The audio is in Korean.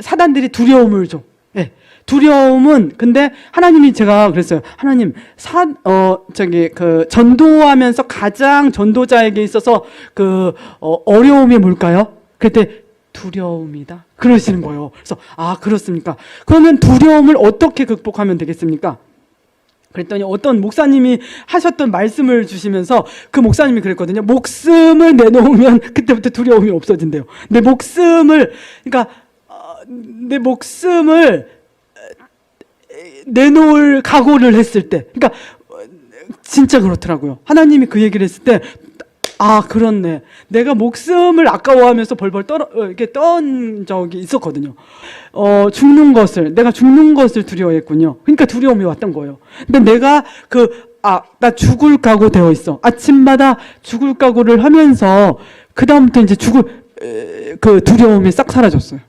사단들이 두려움을 줘. 예. 두려움은 근데 하나님이 제가 그랬어요. 하나님 사 어 저기 그 전도하면서 가장 전도자에게 있어서 그 어, 어려움이 뭘까요? 그때 두려움이다. 그러시는 거예요. 그래서 아 그렇습니까? 그러면 두려움을 어떻게 극복하면 되겠습니까? 그랬더니 어떤 목사님이 하셨던 말씀을 주시면서 그 목사님이 그랬거든요. 목숨을 내놓으면 그때부터 두려움이 없어진대요. 내 목숨을 그러니까 어, 내 목숨을 내놓을 각오를 했을 때, 그러니까 어, 진짜 그렇더라고요. 하나님이 그 얘기를 했을 때, 아 그렇네. 내가 목숨을 아까워하면서 벌벌 떨어 어, 이렇게 떤 적이 있었거든요. 어 죽는 것을 내가 죽는 것을 두려워했군요. 그러니까 두려움이 왔던 거예요. 근데 내가 그 아, 나 죽을 각오 되어 있어. 아침마다 죽을 각오를 하면서, 그 다음부터 이제 죽을, 에, 그 두려움이 싹 사라졌어요.